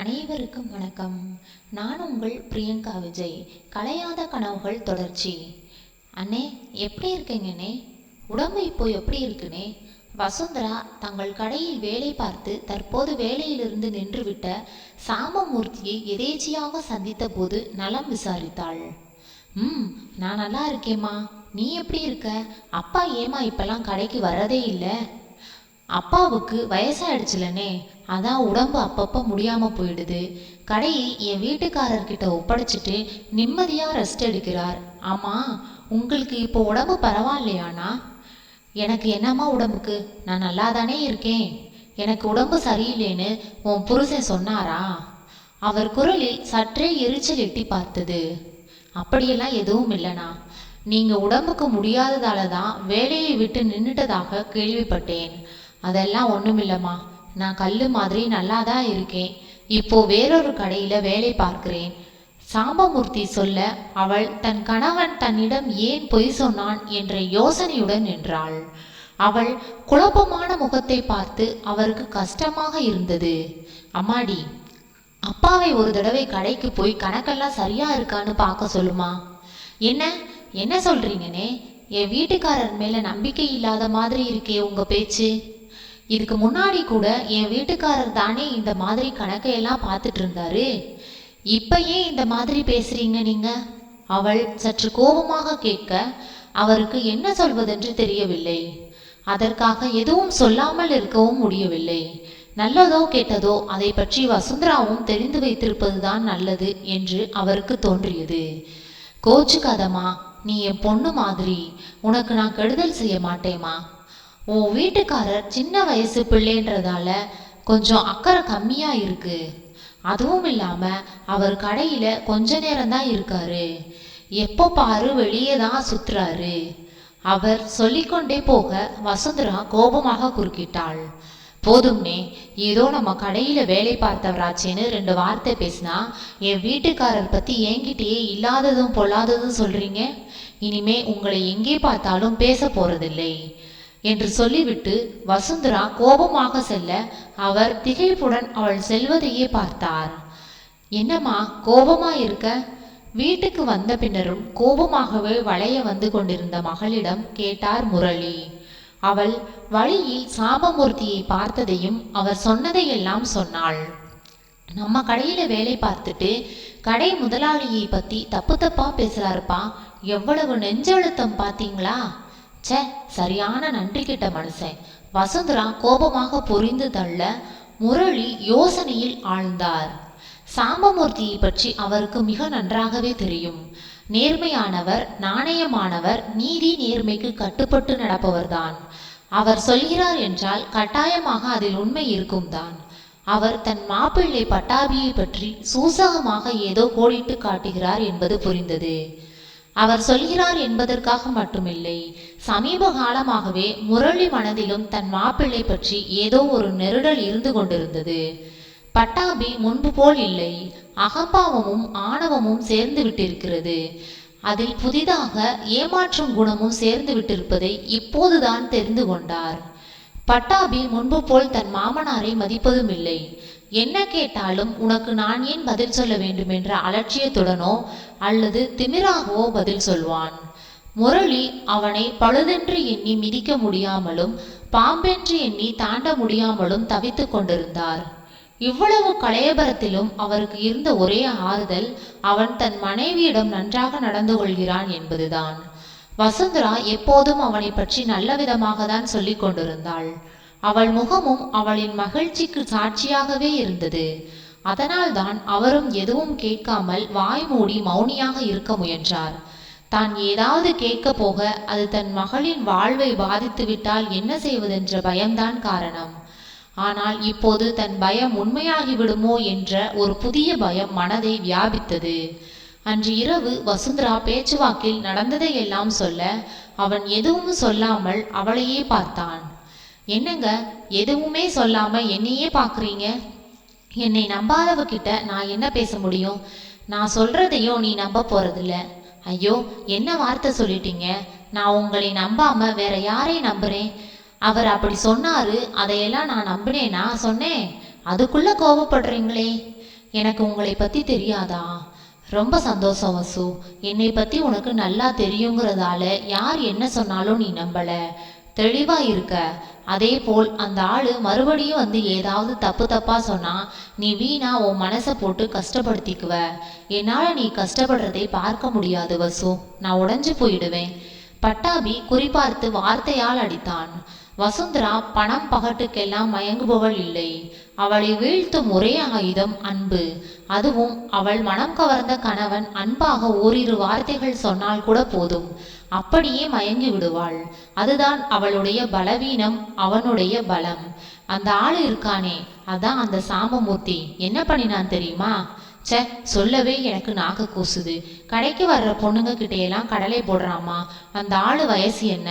அனைவருக்கும் வணக்கம். நான் உங்கள் பிரியங்கா விஜய். கலையாத கனவுகள் தொடர்ச்சி. அண்ணே எப்படி இருக்கீங்கண்ணே உடம்பு இப்போ எப்படி இருக்குண்ணே? வசுந்தரா தங்கள் கடையில் வேலை பார்த்து தற்போது வேலையிலிருந்து நின்றுவிட்ட சாமமூர்த்தியை எதேச்சியாக சந்தித்த போது நலம் விசாரித்தாள். ம் நான் நல்லா இருக்கேம்மா. நீ எப்படி இருக்க? அப்பா ஏமா இப்பெல்லாம் கடைக்கு வரதே இல்லை? அப்பாவுக்கு வயசாயிடுச்சுலனே அதான் உடம்பு அப்பப்போ முடியாமல் போயிடுது. கடையை என் வீட்டுக்காரர்கிட்ட ஒப்படைச்சிட்டு நிம்மதியாக ரெஸ்ட் எடுக்கிறார். ஆமாம் உங்களுக்கு இப்போ உடம்பு பரவாயில்லையாண்ணா? எனக்கு என்னம்மா உடம்புக்கு? நான் நல்லா தானே இருக்கேன். எனக்கு உடம்பு சரியில்லைன்னு உன் புருஷன் சொன்னாரா? அவர் குரலில் சற்றே எரிச்சல் எட்டி பார்த்தது. அப்படியெல்லாம் எதுவும் இல்லைண்ணா. நீங்கள் உடம்புக்கு முடியாததால தான் வேலையை விட்டு நின்றுட்டதாக கேள்விப்பட்டேன். அதெல்லாம் ஒன்றுமில்லம்மா நான் கல் மாதிரி நல்லா தான் இருக்கேன். இப்போ வேறொரு கடையில் வேலை பார்க்கிறேன். சாம்பமூர்த்தி சொல்ல அவள் தன் கணவன் தன்னிடம் ஏன் பொய் சொன்னான் என்ற யோசனையுடன் நின்றாள். அவள் குழப்பமான முகத்தை பார்த்து அவருக்கு கஷ்டமாக இருந்தது. அம்மாடி அப்பாவை ஒரு தடவை கடைக்கு போய் கணக்கெல்லாம் சரியா இருக்கான்னு பார்க்க சொல்லுமா? என்ன? என்ன சொல்றீங்கனே? என் வீட்டுக்காரர் மேல நம்பிக்கை இல்லாத மாதிரி இருக்கே உங்க பேச்சு. இதுக்கு முன்னாடி கூட என் வீட்டுக்காரர் தானே இந்த மாதிரி கணக்கையெல்லாம் பார்த்துட்டு இருந்தாரு. இப்போ ஏன் இந்த மாதிரி பேசுறீங்க நீங்க? அவள் சற்று கோபமாக கேட்க அவருக்கு என்ன சொல்வதென்று தெரியவில்லை. அதற்காக எதுவும் சொல்லாமல் இருக்கவும் முடியவில்லை. நல்லதோ கெட்டதோ அதை பற்றி வசுந்தராவும் தெரிந்து வைத்திருப்பதுதான் நல்லது என்று அவருக்கு தோன்றியது. கோச்சு கதமா நீ என் பொண்ணு மாதிரி உனக்கு நான் கெடுதல் செய்ய மாட்டேமா உன் வீட்டுக்காரர் சின்ன வயசு பிள்ளைன்றதால கொஞ்சம் அக்கறை கம்மியா இருக்கு. அதுவும் இல்லாம அவர் கடையில கொஞ்ச நேரம் தான் இருக்காரு. எப்போ பாரு வெளியே தான் சுத்துறாரு. அவர் சொல்லிக்கொண்டே போக வசுந்தரா கோபமாக குறுக்கிட்டாள். போதும்னே ஏதோ நம்ம கடையில வேலை பார்த்தவராச்சேன்னு ரெண்டு வார்த்தை பேசினா என் வீட்டுக்காரர் பத்தி என்கிட்டயே இல்லாததும் பொல்லாததும் சொல்றீங்க? இனிமே உங்களை எங்கே பார்த்தாலும் பேச போறதில்லை. என்று சொல்லிவிட்டு வசுந்தரா கோபமாக செல்ல அவர் திகைப்புடன் அவள் செல்வதையே பார்த்தார். என்னம்மா கோபமா இருக்க? வீட்டுக்கு வந்த பின்னரும் கோபமாகவே வளைய வந்து கொண்டிருந்த மகளிடம் கேட்டார் முரளி. அவள் வழியில் சாபமூர்த்தியை பார்த்ததையும் அவர் சொன்னதையெல்லாம் சொன்னாள். நம்ம கடையில வேலை பார்த்துட்டு கடை முதலாளியை பத்தி தப்பு தப்பா பேசுறாருப்பா. எவ்வளவு நெஞ்சழுத்தம் பாத்தீங்களா ச்சே சரியான நன்றி கிட்ட மனுஷன் வசுந்தரா கோபமாக புரிந்து தள்ள முரளி யோசனையில் ஆழ்ந்தார். சாம்பமூர்த்தியை பற்றி அவருக்கு மிக நன்றாகவே தெரியும். நேர்மையானவர் நாணயமானவர் நீதி நேர்மைக்கு கட்டுப்பட்டு நடப்பவர்தான். அவர் சொல்கிறார் என்றால் கட்டாயமாக அதில் உண்மை இருக்கும் தான். அவர் தன் மாப்பிள்ளை பட்டாபியை பற்றி சூசகமாக ஏதோ கோடிட்டு காட்டுகிறார் என்பது புரிந்தது. அவர் சொல்கிறார் என்பதற்காக மட்டுமில்லை. சமீப காலமாகவே முரளி மனதிலும் தன் மாப்பிள்ளை பற்றி ஏதோ ஒரு நெருடல் இருந்து கொண்டிருந்தது. பட்டாபி முன்பு போல் இல்லை. அகம்பாவமும் ஆணவமும் சேர்ந்து விட்டிருக்கிறது. அதில் புதிதாக ஏமாற்றும் குணமும் சேர்ந்து விட்டிருப்பதை இப்போதுதான் தெரிந்து கொண்டார். பட்டாபி முன்பு போல் தன் மாமனாரை மதிப்பதும் இல்லை என்ன கேட்டாலும் உனக்கு நான் ஏன் பதில் சொல்ல வேண்டும் என்ற அலட்சியத்துடனோ அல்லது திமிராகவோ பதில் சொல்வான். முரளி அவனை பழுதென்று எண்ணி மிதிக்க முடியாமலும் பாம்பென்று எண்ணி தாண்ட முடியாமலும் தவித்துக் கொண்டிருந்தார். இவ்வளவு கலையபரத்திலும் அவருக்கு இருந்த ஒரே ஆறுதல் அவன் தன் மனைவியிடம் நன்றாக நடந்து கொள்கிறான் என்பதுதான். வசுந்தரா எப்போதும் அவனை பற்றி நல்ல விதமாக தான் சொல்லிக் கொண்டிருந்தாள். அவள் முகமும் அவளின் மகிழ்ச்சிக்கு சாட்சியாகவே இருந்தது. அதனால்தான் அவரும் எதுவும் கேட்காமல் வாய் மூடி மௌனியாக இருக்க முயன்றார். தான் ஏதாவது கேட்க போக அது தன் மகளின் வாழ்வை பாதித்துவிட்டால் என்ன செய்வதென்ற பயம்தான் காரணம். ஆனால் இப்போது தன் பயம் உண்மையாகிவிடுமோ என்ற ஒரு புதிய பயம் மனதை வியாபித்தது. அன்று இரவு வசுந்தரா பேச்சுவாக்கில் நடந்ததையெல்லாம் சொல்ல அவன் எதுவும் சொல்லாமல் அவளையே பார்த்தான். என்னங்க எதுவுமே சொல்லாம என்னையே பாக்குறீங்க என்னை நம்பாதவகிட்ட நான் என்ன பேச முடியும்? நான் சொல்றதையும் நீ நம்ப போறதில்ல. ஐயோ என்ன வார்த்தை சொல்லிட்டீங்க? நான் உங்களை நம்பாம வேற யாரை நம்புறேன்? அவர் அப்படி சொன்னாரு அதையெல்லாம் நான் நம்பினேனா? சொன்னேன். அதுக்குள்ள கோபப்படுறீங்களே எனக்கு உங்களை பத்தி தெரியாதா? ரொம்ப சந்தோஷம் வசு. என்னை பத்தி உனக்கு நல்லா தெரியுங்கிறதால யார் என்ன சொன்னாலும் நீ நம்பல. தெளிவா இருக்க. அதே போல் அந்த ஆளு மறுபடியும் வந்து ஏதாவது தப்பு தப்பா சொன்னா நீ வீணா உன் மனசை போட்டு கஷ்டப்படுத்திக்குவ. என்னால நீ கஷ்டப்படுறதை பார்க்க முடியாது வசு. நான் உடஞ்சு போயிடுவேன். பட்டாபி குறிபார்த்து வார்த்தையால் அடித்தான். வசுந்தரா பணம் பகட்டுக்கெல்லாம் மயங்குபவள் இல்லை. அவளை வீழ்த்தும் ஒரே ஆயுதம் அன்பு. அதுவும் அவள் மனம் கவர்ந்த கணவன் அன்பாக ஓரிரு வார்த்தைகள் சொன்னால் கூட போதும். அப்படியே மயங்கி விடுவாள். அதுதான் அவளுடைய பலவீனம் அவனுடைய பலம். அந்த ஆள் இருக்கானே அதான் அந்த சாம்பமூர்த்தி என்ன பண்ணினான் தெரியுமா? ச்சே சொல்லவே எனக்கு நாக்கு கூசுது. கடைக்கு வர்ற பொண்ணுங்க கிட்டையெல்லாம் கடலை போடுறாமா அந்த ஆளு வயசு என்ன?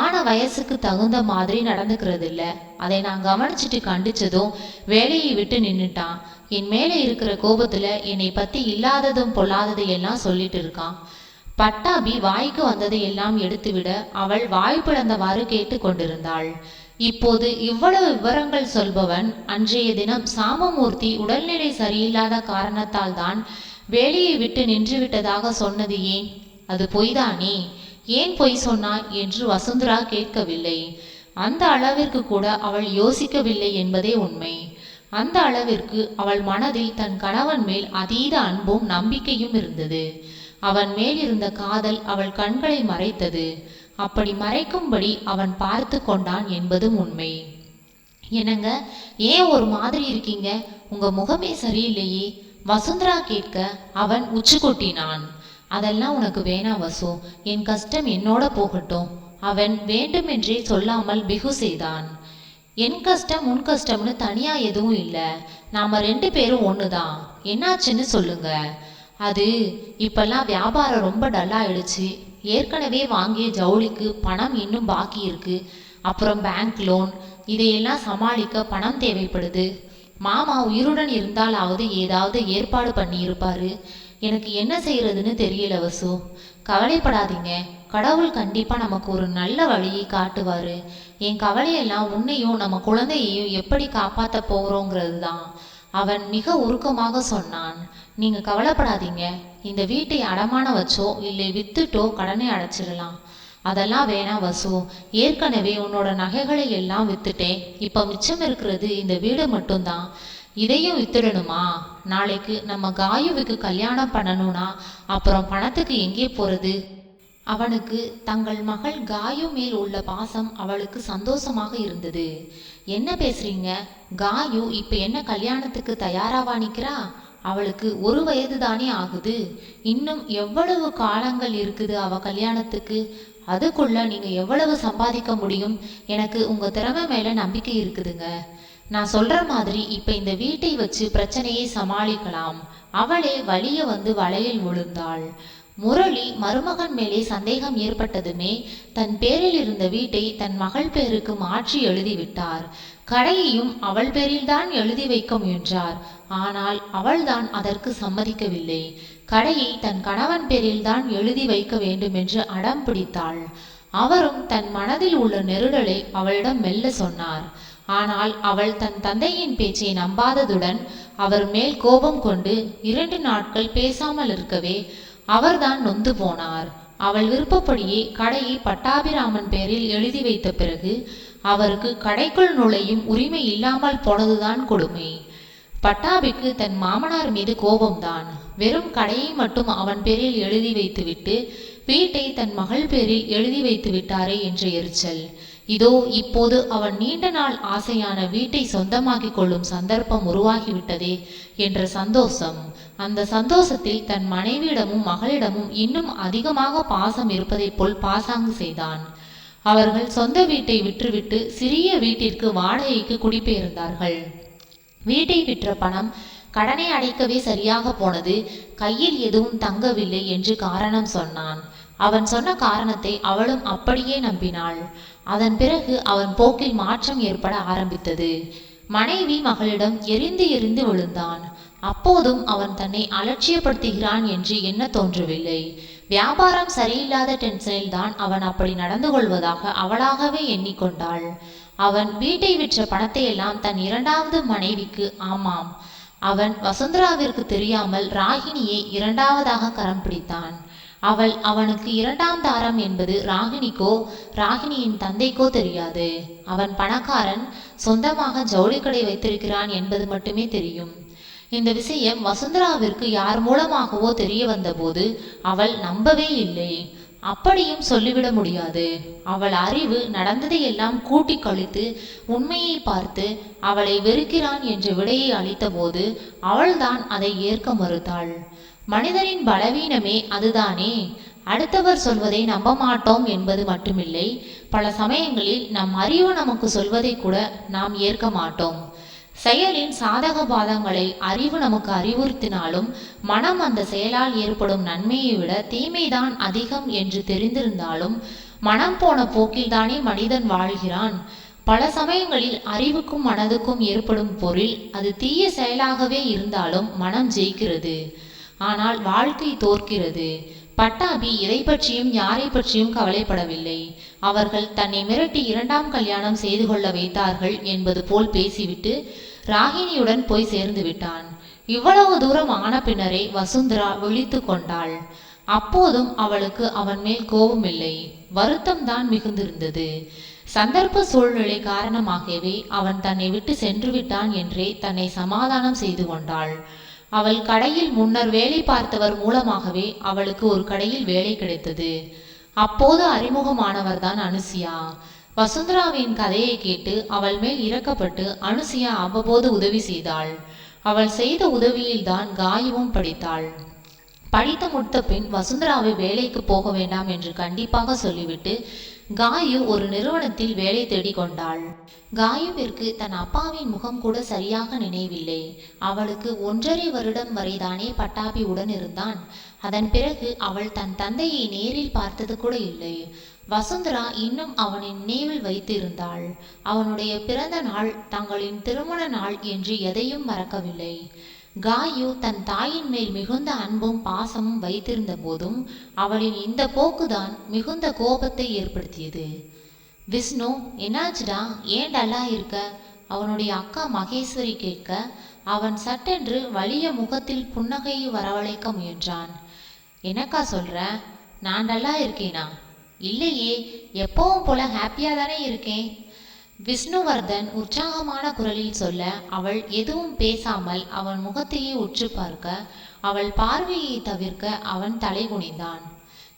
ஆன வயசுக்கு தகுந்த மாதிரி நடந்துக்கிறது இல்லை அதை நான் கவனிச்சிட்டு கண்டிச்சதும் வேலையை விட்டு நின்னுட்டான். என் மேலே இருக்கிற கோபத்தில் என்னை பற்றி இல்லாததும் பொல்லாததையெல்லாம் சொல்லிட்டு இருக்கான். பட்டாபி வாய்க்கு வந்ததை எல்லாம் எடுத்துவிட அவள் வாய் பிளந்தவாறு கேட்டு கொண்டிருந்தாள். இப்போது இவ்வளவு விவரங்கள் சொல்பவன் அன்றைய தினம் சாமமூர்த்தி உடல்நிலை சரியில்லாத காரணத்தால் தான் வேலையை விட்டு நின்று விட்டதாக சொன்னது ஏன்? அது பொய்தானே? ஏன் பொய் சொன்னாய்? என்று வசுந்தரா கேட்கவில்லை. அந்த அளவிற்கு கூட அவள் யோசிக்கவில்லை என்பதே உண்மை. அந்த அளவிற்கு அவள் மனதில் தன் கணவன் மேல் அதீத அன்பும் நம்பிக்கையும் இருந்தது. அவன் மேல் இருந்த காதல் அவள் கண்களை மறைத்தது. அப்படி மறைக்கும்படி அவன் பார்த்து கொண்டான் என்பதும் உண்மை. என்னங்க ஏன் ஒரு மாதிரி இருக்கீங்க? உங்க முகமே சரியில்லையே. வசுந்தரா கேட்க அவன் உச்சி கொட்டினான் அதெல்லாம் உனக்கு வேணா வசு. என் கஷ்டம் என்னோட போகட்டும். அவன் வேண்டுமென்றே சொல்லாமல் பிகு செய்தான். என் கஷ்டம் உன் கஷ்டம்னு தனியாக எதுவும் இல்லை. நாம் ரெண்டு பேரும் ஒன்று தான் என்னாச்சுன்னு சொல்லுங்க. அது இப்பெல்லாம் வியாபாரம் ரொம்ப டல்லாகிடுச்சு ஏற்கனவே வாங்கிய ஜவுளிக்கு பணம் இன்னும் பாக்கி இருக்கு. அப்புறம் பேங்க் லோன் இதையெல்லாம் சமாளிக்க பணம் தேவைப்படுது. மாமா உயிருடன் இருந்தாலாவது ஏதாவது ஏற்பாடு பண்ணியிருப்பார். எனக்கு என்ன செய்யறதுன்னு தெரியல வசு. கவலைப்படாதீங்க. கடவுள் கண்டிப்பாக நமக்கு ஒரு நல்ல வழியை காட்டுவார். என் கவலையெல்லாம் உன்னையும் நம்ம குழந்தையையும் எப்படி காப்பாத்த போகிறோங்கிறது தான் அவன் மிக உருக்கமாக சொன்னான். நீங்க கவலைப்படாதீங்க. இந்த வீட்டை அடமான வச்சோ இல்லை வித்துட்டோ கடனை அடைச்சிடலாம். அதெல்லாம் வேணாம் வசு. ஏற்கனவே உன்னோட நகைகளை எல்லாம் வித்துட்டேன். இப்போ மிச்சம் இருக்கிறது இந்த வீடு மட்டும்தான். இதையும் வித்துடணுமா? நாளைக்கு நம்ம காயுவுக்கு கல்யாணம் பண்ணணும்னா அப்புறம் பணத்துக்கு எங்கே போறது? அவனுக்கு தங்கள் மகள் காயு மேல் உள்ள பாசம் அவளுக்கு சந்தோஷமாக இருந்தது. என்ன பேசுறீங்க? காயு இப்ப என்ன கல்யாணத்துக்கு தயாராவா நிக்கிறா? அவளுக்கு ஒரு வயது தானே ஆகுது. இன்னும் எவ்வளவு காலங்கள் இருக்குது அவ கல்யாணத்துக்கு? அதுக்குள்ள நீங்க எவ்வளவு சம்பாதிக்க முடியும்? எனக்கு உங்க திறமை மேல நம்பிக்கை இருக்குதுங்க. நான் சொல்ற மாதிரி இப்ப இந்த வீட்டை வச்சு பிரச்சனையை சமாளிக்கலாம். அவளே வலிய வந்து வலையில் விழுந்தாள். முரளி மருமகன் மேலே சந்தேகம் ஏற்பட்டதுமே தன் பேரில் இருந்த வீட்டை தன் மகள் பேருக்கு மாற்றி எழுதிவிட்டார். கடையையும் அவள் பேரில்தான் எழுதி வைக்க முயன்றார். ஆனால் அவள்தான் அதற்கு சம்மதிக்கவில்லை. கடையை தன் கணவன் பேரில்தான் எழுதி வைக்க வேண்டும் என்று அடம் பிடித்தாள். அவரும் தன் மனதில் உள்ள நெருடலை அவளிடம் மெல்ல சொன்னார். ஆனால் அவள் தன் தந்தையின் பேச்சை நம்பாததுடன் அவர் மேல் கோபம் கொண்டு இரண்டு நாட்கள் பேசாமல் இருக்கவே அவர்தான் நொந்து போனார். அவள் விருப்பப்படியே கடையை பட்டாபிராமன் பேரில் எழுதி வைத்த பிறகு அவருக்கு கடைக்குள் நுழையும் உரிமை இல்லாமல் போனதுதான் கொடுமை. பட்டாபிக்கு தன் மாமனார் மீது கோபம்தான். வெறும் கடையை மட்டும் அவன் பேரில் எழுதி வைத்துவிட்டு வீட்டை தன் மகள் பேரில் எழுதி வைத்து விட்டாரே என்ற எரிச்சல். இதோ இப்போது அவன் நீண்ட நாள் ஆசையான வீட்டை சொந்தமாக்கிக் கொள்ளும் சந்தர்ப்பம் உருவாகிவிட்டதே என்ற சந்தோஷம். அந்த சந்தோஷத்தில் தன் மனைவியிடமும் மகளிடமும் இன்னும் அதிகமாக பாசம் இருப்பதைப் போல் பாசாங்கு செய்தான். அவர்கள் சொந்த வீட்டை விற்றுவிட்டு சிறிய வீட்டிற்கு வாடகைக்கு குடிபெயர்ந்தார்கள். வீட்டை விற்ற பணம் கடனை அடைக்கவே சரியாக போனது. கையில் எதுவும் தங்கவில்லை என்று காரணம் சொன்னான். அவன் சொன்ன காரணத்தை அவளும் அப்படியே நம்பினாள். அதன் பிறகு அவன் போக்கில் மாற்றம் ஏற்பட ஆரம்பித்தது. மனைவி மகளிடம் எரிந்து எரிந்து விழுந்தான். அப்போதும் அவன் தன்னை அலட்சியப்படுத்துகிறான் என்று என்ன தோன்றவில்லை. வியாபாரம் சரியில்லாத டென்ஷனில் தான் அவன் அப்படி நடந்து கொள்வதாக அவளாகவே எண்ணிக்கொண்டாள். அவன் வீட்டை விற்ற பணத்தையெல்லாம் தன் இரண்டாவது மனைவிக்கு ஆமாம். அவன் வசுந்தராவிற்கு தெரியாமல் ராகினியை இரண்டாவதாக கரம் பிடித்தான். அவள் அவனுக்கு இரண்டாம் தாரம் என்பது ராகினிக்கோ ராகினியின் தந்தைக்கோ தெரியாது. அவன் பணக்காரன் சொந்தமாக ஜவுளிக்கடை வைத்திருக்கிறான் என்பது மட்டுமே தெரியும். இந்த விஷயம் வசுந்தராவிற்கு யார் மூலமாகவோ தெரிய வந்தபோது அவள் நம்பவே இல்லை. அப்படியும் சொல்லிவிட முடியாது. அவள் அறிவு நடந்ததையெல்லாம் கூட்டி கழித்து உண்மையை பார்த்து அவளை வெறுக்கிறான் என்ற விடையை அளித்தபோது அவள்தான் அதை ஏற்க மறுத்தாள். மனிதனின் பலவீனமே அதுதானே. அடுத்தவர் சொல்வதை நம்ப மாட்டோம் என்பது மட்டுமில்லை. பல சமயங்களில் நம் அறிவு நமக்கு சொல்வதை கூட நாம் ஏற்க மாட்டோம். செயலின் சாதக பாதங்களை அறிவு நமக்கு அறிவுறுத்தினாலும் மனம் அந்த செயலால் ஏற்படும் நன்மையை விட தீமைதான் அதிகம் என்று தெரிந்திருந்தாலும் மனம் போன போக்கில்தானே மனிதன் வாழ்கிறான். பல சமயங்களில் அறிவுக்கும் மனதுக்கும் ஏற்படும் பொருள் அது தீய செயலாகவே இருந்தாலும் மனம் ஜெயிக்கிறது. ஆனால் வாழ்க்கை தோற்கிறது. பட்டாபி எதை பற்றியும் யாரை பற்றியும் கவலைப்படவில்லை. அவர்கள் தன்னை மிரட்டி இரண்டாம் கல்யாணம் செய்து கொள்ள வைத்தார்கள் என்பது போல் பேசிவிட்டு ராகினியுடன் போய் சேர்ந்து விட்டான். இவ்வளவு தூரம் ஆன பின்னரே வசுந்தரா விழித்து கொண்டாள். அப்போதும் அவளுக்கு அவன் மேல் கோபமில்லை. வருத்தம் தான் மிகுந்திருந்தது. சந்தர்ப்ப சூழ்நிலை காரணமாகவே அவன் தன்னை விட்டு சென்று விட்டான் என்றே தன்னை சமாதானம் செய்து கொண்டாள். அவள் கடையில் முன்னர் வேலை பார்த்தவர் மூலமாகவே அவளுக்கு ஒரு கடையில் வேலை கிடைத்தது. அப்போது அறிமுகமானவர்தான் அனுசியா. வசுந்தராவின் கதையை கேட்டு அவள் மேல் இறக்கப்பட்டு அனுசியா அவ்வப்போது உதவி செய்தாள். அவள் செய்த உதவியில்தான் காயவும் படித்தாள். படித்து முடித்த பின் வசுந்தராவை வேலைக்கு போக வேண்டாம் என்று கண்டிப்பாக சொல்லிவிட்டு காயு ஒரு நிறுவனத்தில் வேலை தேடிக் கொண்டாள். காயுவிற்கு தன் அப்பாவின் முகம் கூட சரியாக நினைவில்லை. அவளுக்கு ஒன்றரை வருடம் வரைதானே பட்டாபி உடன் இருந்தான். அதன் பிறகு அவள் தன் தந்தையை நேரில் பார்த்தது கூட இல்லை. வசுந்தரா இன்னும் அவனின் நினைவில் வைத்திருந்தாள். அவனுடைய பிறந்த நாள் தங்களின் திருமண நாள் என்று எதையும் மறக்கவில்லை. காயு தன் தாயின் மேல் மிகுந்த அன்பும் பாசமும் வைத்திருந்த போதும் அவளின் இந்த போக்குதான் மிகுந்த கோபத்தை ஏற்படுத்தியது. விஷ்ணு என்னாச்சுடா? ஏன் டல்லா இருக்க? அவனுடைய அக்கா மகேஸ்வரி கேட்க அவன் சட்டென்று வலிய முகத்தில் புன்னகையை வரவழைக்க முயன்றான். என்னக்கா சொல்ற? நான் டல்லா இருக்கேனா? இல்லையே எப்பவும் போல ஹாப்பியா தானே இருக்கேன். விஷ்ணுவர்தன் உற்சாகமான குரலில் சொல்ல அவள் எதுவும் பேசாமல் அவன் முகத்தையே உற்று பார்க்க அவள் பார்வையை தவிர்க்க அவன் தலை குனிந்தான்.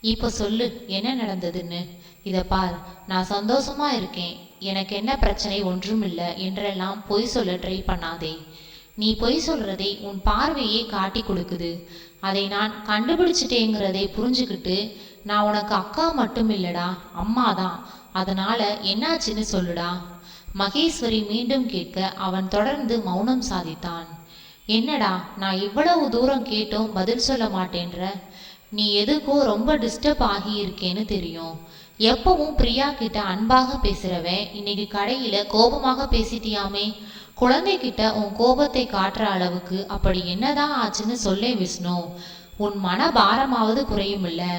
இப்போ சொல்லு என்ன நடந்ததுன்னு? இதை பார் நான் சந்தோஷமா இருக்கேன். எனக்கு என்ன பிரச்சனை ஒன்றுமில்லை என்றெல்லாம் பொய் சொல்ல ட்ரை பண்ணாதே. நீ பொய் சொல்றதை உன் பார்வையே காட்டி கொடுக்குது. அதை நான் கண்டுபிடிச்சிட்டேங்கிறதை புரிஞ்சுக்கிட்டு நான் உனக்கு அக்கா மட்டும் இல்லடா அம்மா தான் அதனால என்னாச்சுன்னு சொல்லுடா. மகேஸ்வரி மீண்டும் கேட்க அவன் தொடர்ந்து மௌனம் சாதித்தான். என்னடா நான் இவ்வளவு தூரம் கேட்டும் பதில் சொல்ல மாட்டேன்ற? நீ எதுக்கோ ரொம்ப டிஸ்டர்ப் ஆகி இருக்கேன்னு தெரியும். எப்பவும் பிரியா கிட்ட அன்பாக பேசுறவன் இன்னைக்கு கடையில கோபமாக பேசிட்டியாமே? குழந்தைகிட்ட உன் கோபத்தை காட்டுற அளவுக்கு அப்படி என்னதான் ஆச்சுன்னு சொல்லே விஷ்ணு. உன் மன பாரமாவது குறையும் இல்லை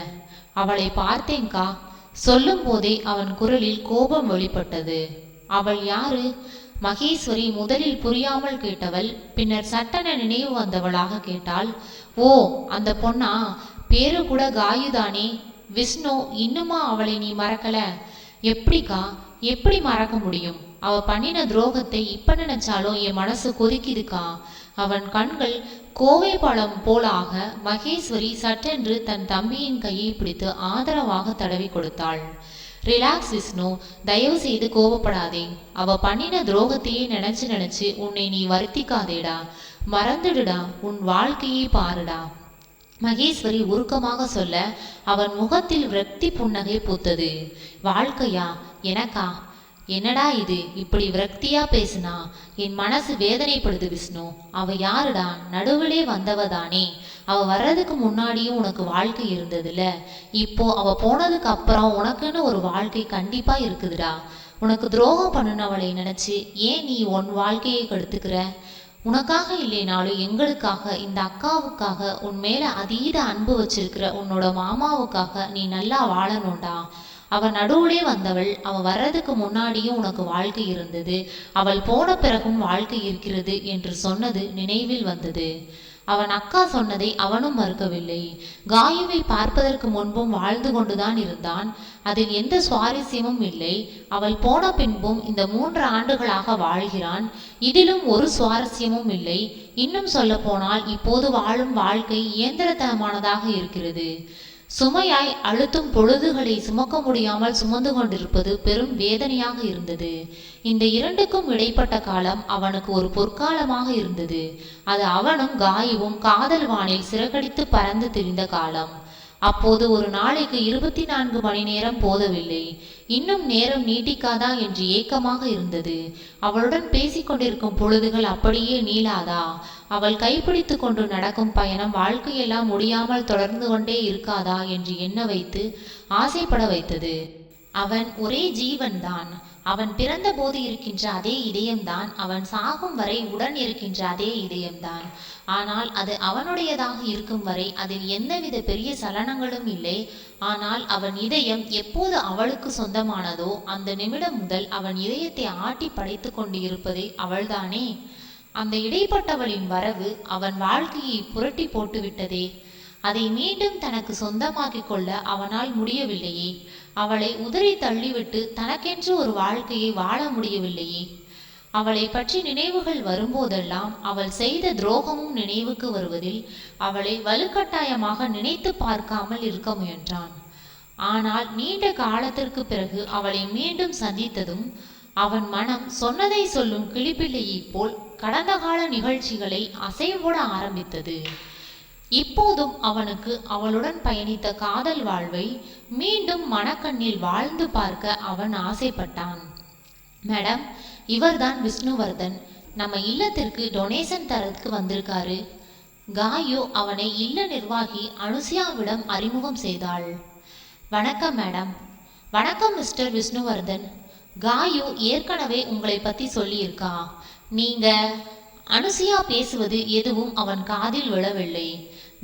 அவளை பார்த்தேங்க்கா சொல்லும் போதே அவன் குரலில் கோபம் வெளிப்பட்டது. அவள் யாரு? மகேஸ்வரி முதலில் புரியாமல் கேட்டவள் பின்னர் சட்டென நினைவு வந்தவளாக கேட்டாள் ஓ அந்த பொண்ணா? பேரு கூட காயுதானே? விஷ்ணு இன்னுமா அவளை நீ மறக்கல? எப்படிக்கா? எப்படி மறக்க முடியும்? அவ பண்ணின துரோகத்தை இப்ப நினைச்சாலும் என் மனசு கொதிக்குதுக்கா? அவன் கண்கள் கோவை பழம் போலாக மகேஸ்வரி சட்டென்று தன் தம்பியின் கையை பிடித்து ஆதரவாக தடவி கொடுத்தாள். ரிலாக்ஸ் விஷ்ணு. தயவு செய்து கோபப்படாதே அவ பண்ணின துரோகத்தையே நினைச்சு நினைச்சு உன்னை நீ வருத்திக்காதேடா. மறந்துடுடா. உன் வாழ்க்கையை பாருடா. மகேஸ்வரி உருக்கமாக சொல்ல அவன் முகத்தில் விரக்தி புன்னகை பூத்தது. வாழ்க்கையா? எனக்கா? என்னடா இது? இப்படி விரக்தியா பேசுனா? என் மனசு வேதனைப்படுது விஷ்ணு. அவ யாருடா? நடுவிலே வந்தவதானே. அவ வர்றதுக்கு முன்னாடியும் உனக்கு வாழ்க்கை இருந்ததுல. இப்போ அவ போனதுக்கு அப்புறம் உனக்குன்னு ஒரு வாழ்க்கை கண்டிப்பா இருக்குதுடா. உனக்கு துரோகம் பண்ணினவளை நினைச்சு ஏன் நீ உன் வாழ்க்கையை கெடுத்துக்கிற? உனக்காக இல்லைனாலும் எங்களுக்காக இந்த அக்காவுக்காக உன் மேல அதீத அன்பு வச்சிருக்கிற உன்னோட மாமாவுக்காக நீ நல்லா வாழணும்டா. அவன் நடுவுலே வந்தவள் அவன் வர்றதுக்கு முன்னாடியும் உனக்கு வாழ்க்கை இருந்தது அவள் போன பிறகும் வாழ்க்கை இருக்கிறது என்று சொன்னது நினைவில் வந்தது. அவன் அக்கா சொன்னதை அவனும் மறுக்கவில்லை. காயுவை பார்ப்பதற்கு முன்பும் வாழ்ந்து கொண்டுதான் இருந்தான். அதில் எந்த சுவாரஸ்யமும் இல்லை. அவள் போன பின்பும் இந்த மூன்று ஆண்டுகளாக வாழ்கிறான். இதிலும் ஒரு சுவாரஸ்யமும் இல்லை. இன்னும் சொல்ல போனால் இப்போது வாழும் வாழ்க்கை இயந்திரத்தனமானதாக இருக்கிறது. சுமையாய் அழுத்தும் பொழுதுகளை சுமக்க முடியாமல் சுமந்து கொண்டிருப்பது பெரும் வேதனையாக இருந்தது. இந்த இரண்டுக்கும் இடைப்பட்ட காலம் அவனுக்கு ஒரு பொற்காலமாக இருந்தது. அது அவனும் காயுவும் காதல் வானில் சிறகடித்து பறந்து திரிந்த காலம். அப்போது ஒரு நாளைக்கு இருபத்தி நான்கு மணி நேரம் போதவில்லை. இன்னும் நேரம் நீட்டிக்காதா என்று ஏக்கமாக இருந்தது. அவளுடன் பேசிக்கொண்டிருக்கும் பொழுதுகள் அப்படியே நீளாதா? அவள் கைப்பிடித்து கொண்டு நடக்கும் பயணம் வாழ்க்கையெல்லாம் முடியாமல் தொடர்ந்து கொண்டே இருக்காதா என்று எண்ண வைத்து ஆசைப்பட வைத்தது. அவன் ஒரே ஜீவன்தான். அவன் பிறந்த போது இருக்கின்ற அதே இதயம்தான். அவன் சாகும் வரை உடன் இருக்கின்ற அதே இதயம்தான். ஆனால் அது அவனுடையதாக இருக்கும் வரை அதில் எந்தவித பெரிய சலனங்களும் இல்லை. ஆனால் அவன் இதயம் எப்போது அவளுக்கு சொந்தமானதோ அந்த நிமிடம் முதல் அவன் இதயத்தை ஆட்டி படைத்து கொண்டு இருப்பதே அவள்தானே. அந்த இடைப்பட்டவளின் வரவு அவன் வாழ்க்கையை புரட்டி போட்டுவிட்டதே. அதை மீண்டும் தனக்கு சொந்தமாக்கிக் கொள்ள அவனால் முடியவில்லையே. அவளை உதறி தள்ளிவிட்டு தனக்கென்று ஒரு வாழ்க்கையை வாழ முடியவில்லையே. அவளை பற்றி நினைவுகள் வரும்போதெல்லாம் அவள் செய்த துரோகமும் நினைவுக்கு வருவதில் அவளை வலுக்கட்டாயமாக நினைத்து பார்க்காமல் இருக்க முயன்றான். ஆனால் நீண்ட காலத்திற்கு பிறகு அவளை மீண்டும் சந்தித்ததும் அவன் மனம் சொன்னதை சொல்லும் கிளிப்பிள்ளையைப் போல் கடந்த கால நிகழ்ச்சிகளை அசைவோட ஆரம்பித்தது. இப்போதும் அவனுக்கு அவளுடன் பயணித்த காதல் வாழ்வை மீண்டும் மனக்கண்ணில் வாழ்ந்து பார்க்க அவன் ஆசைப்பட்டான். மேடம் இவர்தான் விஷ்ணுவர்தன். நம்ம இல்லத்திற்கு டொனேஷன் தரத்துக்கு வந்திருக்காரு. காயோ அவனை இல்ல நிர்வாகி அனுசியாவிடம் அறிமுகம் செய்தாள். வணக்கம் மேடம். வணக்கம் மிஸ்டர் விஷ்ணுவர்தன். காயு ஏற்கனவே உங்களை பத்தி சொல்லியிருக்கா. நீங்க அனுசியா பேசுவது எதுவும் அவன் காதில் விழவில்லை.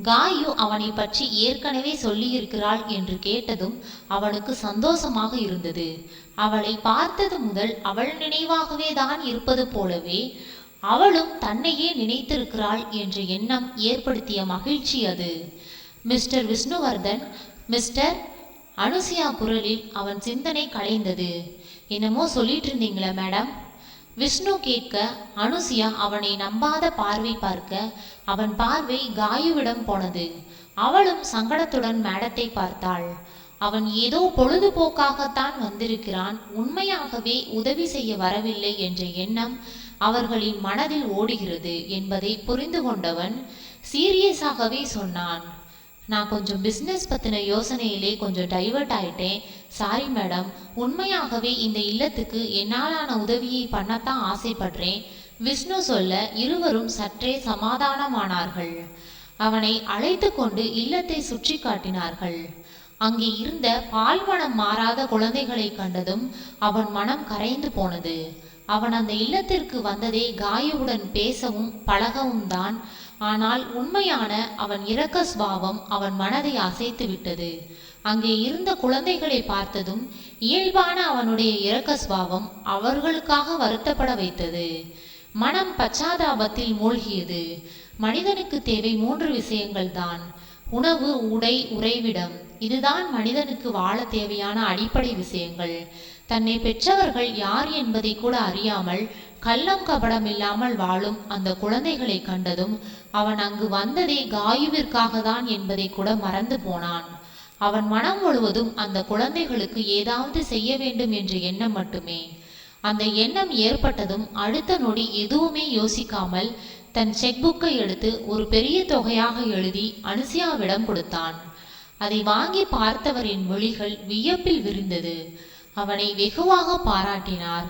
காயு அவனை பற்றி ஏற்கனவே சொல்லியிருக்கிறாள் என்று கேட்டதும் அவனுக்கு சந்தோஷமாக இருந்தது. அவளை பார்த்தது முதல் அவள் நினைவாகவே தான் இருப்பது போலவே அவளும் தன்னையே நினைத்திருக்கிறாள் என்ற எண்ணம் ஏற்படுத்திய மகிழ்ச்சி அது. மிஸ்டர் விஷ்ணுவர்தன் மிஸ்டர் அனுசியா குரலில் அவன் சிந்தனை கலைந்தது. என்னமோ சொல்லிட்டு இருந்தீங்களே மேடம். விஷ்ணு கேட்க அனுசியா அவனை நம்பாத பார்வை பார்க்க அவன் பார்வை காயுவிடம் போனது. அவளும் சங்கடத்துடன் மேடத்தை பார்த்தாள். அவன் ஏதோ பொழுதுபோக்காகத்தான் வந்திருக்கிறான் உண்மையாகவே உதவி செய்ய வரவில்லை என்ற எண்ணம் அவர்களின் மனதில் ஓடுகிறது என்பதை புரிந்து கொண்டவன் சீரியஸாகவே சொன்னான். நான் கொஞ்சம் பிஸ்னஸ் பற்றின யோசனையிலே கொஞ்சம் டைவர்ட் ஆயிட்டேன். சாரி மேடம் உண்மையாகவே இந்த இல்லத்துக்கு என்னாலான உதவியை பண்ணத்தான் ஆசைப்படுறேன். விஷ்ணு சொல்ல இருவரும் சற்றே சமாதானமானார்கள். அவனை அழைத்து கொண்டு இல்லத்தை சுற்றி காட்டினார்கள். அங்கே இருந்த பால்மணம் மாறாத குழந்தைகளை கண்டதும் அவன் மனம் கரைந்து போனது. அவன் அந்த இல்லத்திற்கு வந்ததே காயுவுடன் பேசவும் பழகவும் தான் ஆனால் உண்மையான அவன் இரக்க சுபாவம் அவன் மனதை அசைத்து விட்டது அங்கே இருந்த குழந்தைகளை பார்த்ததும் இயல்பான அவனுடைய இரக்க சுபாவம் அவர்களுக்காக வருத்தப்பட வைத்தது. மனம் பச்சாதாபத்தில் மூழ்கியது. மனிதனுக்கு தேவை மூன்று விஷயங்கள் தான். உணவு உடை உறைவிடம். இதுதான் மனிதனுக்கு வாழ தேவையான அடிப்படை விஷயங்கள். தன்னை பெற்றவர்கள் யார் என்பதை கூட அறியாமல் கள்ளம் கபடம் இல்லாமல் வாழும் அந்த குழந்தைகளை கண்டதும் அவன் அங்கு வந்ததே காயுவிற்காக தான் என்பதை கூட மறந்து போனான். அவன் மனம் முழுவதும் அந்த குழந்தைகளுக்கு ஏதாவது செய்ய வேண்டும் என்ற எண்ணம் மட்டுமே. அந்த எண்ணம் ஏற்பட்டதும் அடுத்த நொடி எதுவுமே யோசிக்காமல் தன் செக்புக்கை எடுத்து ஒரு பெரிய தொகையாக எழுதி அனுசியாவிடம் கொடுத்தான். அதை வாங்கி பார்த்தவரின் மொழிகள் வியப்பில் விரிந்தது. அவனை வெகுவாக பாராட்டினார்.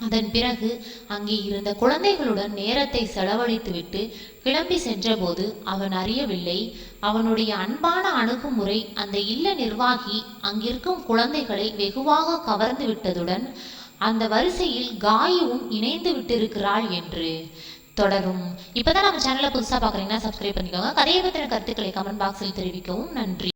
அதன் பிறகு அங்கே இருந்த குழந்தைகளுடன் நேரத்தை செலவழித்துவிட்டு கிளம்பி சென்றபோது அவன் அறியவில்லை. அவனுடைய அன்பான அணுகுமுறை அந்த இல்ல நிர்வாகி அங்கிருக்கும் குழந்தைகளை வெகுவாக கவர்ந்து விட்டதுடன் அந்த வரிசையில் காயுவும் இணைந்து விட்டிருக்கிறாள் என்று. தொடரும். இப்போதான் நம்ம சேனலை புதுசா பார்க்குறீங்கன்னா சப்ஸ்கிரைப் பண்ணிக்கோங்க. கதையை பற்றின கருத்துக்களை கமெண்ட் பாக்ஸில் தெரிவிக்கவும். நன்றி.